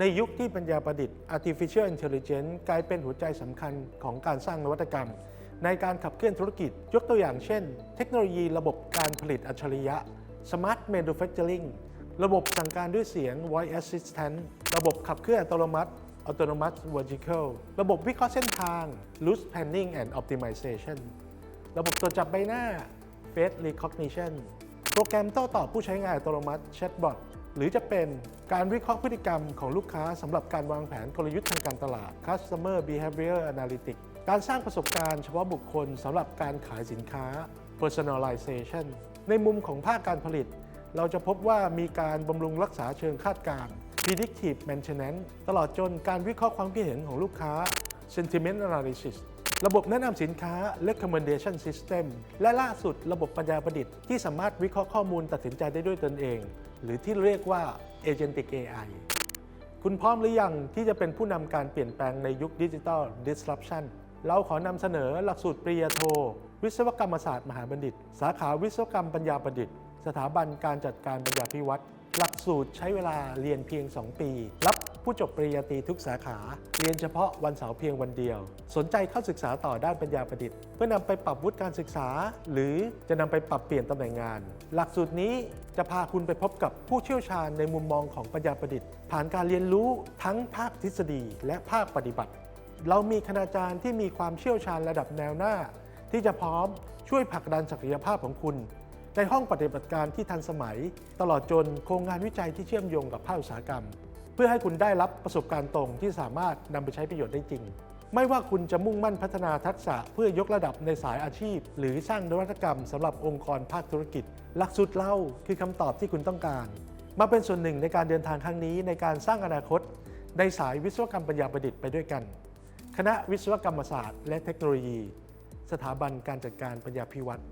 ในยุคที่ปัญญาประดิษฐ์ artificial intelligence กลายเป็นหัวใจสำคัญของการสร้างนวัตกรรม ในการขับเคลื่อนธุรกิจ ยกตัวอย่างเช่น เทคโนโลยีระบบการผลิตอัจฉริยะ smart manufacturing ระบบสั่งการด้วยเสียง voice assistant ระบบขับเคลื่อนอัตโนมัติ autonomous vehicle ระบบวิเคราะห์เส้นทาง route planning and optimization ระบบตรวจจับใบหน้า face recognition โปรแกรมโต้ตอบผู้ใช้งานอัตโนมัติ chatbot หรือจะเป็นการวิเคราะห์พฤติกรรมของลูกค้าสำหรับการวางแผนกลยุทธ์ทางการตลาด customer behavior analytics การสร้างประสบการณ์เฉพาะบุคคลสำหรับการขายสินค้า personalization ในมุมของภาคการผลิต เราจะพบว่ามีการบำรุงรักษาเชิงคาดการณ์ predictive maintenance ตลอดจนการวิเคราะห์ความคิดเห็นของลูกค้า sentiment analysis ระบบแนะนำสินค้า recommendation system และล่าสุดระบบปัญญาประดิษฐ์ที่สามารถวิเคราะห์ข้อมูลตัดสินใจได้ด้วยตนเอง หรือที่เรียกว่า agentic AI คุณพร้อมหรือยังที่จะเป็นผู้นำการเปลี่ยนแปลงในยุคดิจิทัล disruption เราขอนำเสนอหลักสูตรปริญญาโท วิศวกรรมศาสตร์มหาบัณฑิต สาขาวิศวกรรมปัญญาประดิษฐ์ สถาบันการจัดการปัญญาพิวัตร หลักสูตรใช้เวลาเรียนเพียง 2 ปี รับผู้จบปริญญาตรีทุกสาขา เรียนเฉพาะวันเสาร์เพียงวันเดียว สนใจเข้าศึกษาต่อด้านปัญญาประดิษฐ์ เพื่อนำไปปรับวุฒิการศึกษา หรือจะนำไปปรับเปลี่ยนตำแหน่งงาน หลักสูตรนี้จะพาคุณไปพบกับผู้เชี่ยวชาญในมุมมองของปัญญาประดิษฐ์ ผ่านการเรียนรู้ทั้งภาคทฤษฎี และภาคปฏิบัติ เรามีคณาจารย์ที่มีความเชี่ยวชาญระดับแนวหน้า ที่จะพร้อมช่วยผลักดันศักยภาพของคุณ ในห้องปฏิบัติการที่ทันสมัย ตลอดจนโครงงานวิจัยที่เชื่อมโยงกับภาคอุตสาหกรรม เพื่อให้คุณได้รับประสบการณ์ตรงที่สามารถนำไปใช้ประโยชน์ได้จริง ไม่ว่าคุณจะมุ่งมั่นพัฒนาทักษะเพื่อยกระดับในสายอาชีพ หรือสร้างนวัตกรรมสำหรับองค์กรภาคธุรกิจ หลักสูตรเล่าคือคำตอบที่คุณต้องการ มาเป็นส่วนหนึ่งในการเดินทางครั้งนี้ในการสร้างอนาคต ในสายวิศวกรรมปัญญาประดิษฐ์ไปด้วยกัน คณะวิศวกรรมศาสตร์ และเทคโนโลยี สถาบันการจัดการปัญญาพิวัตร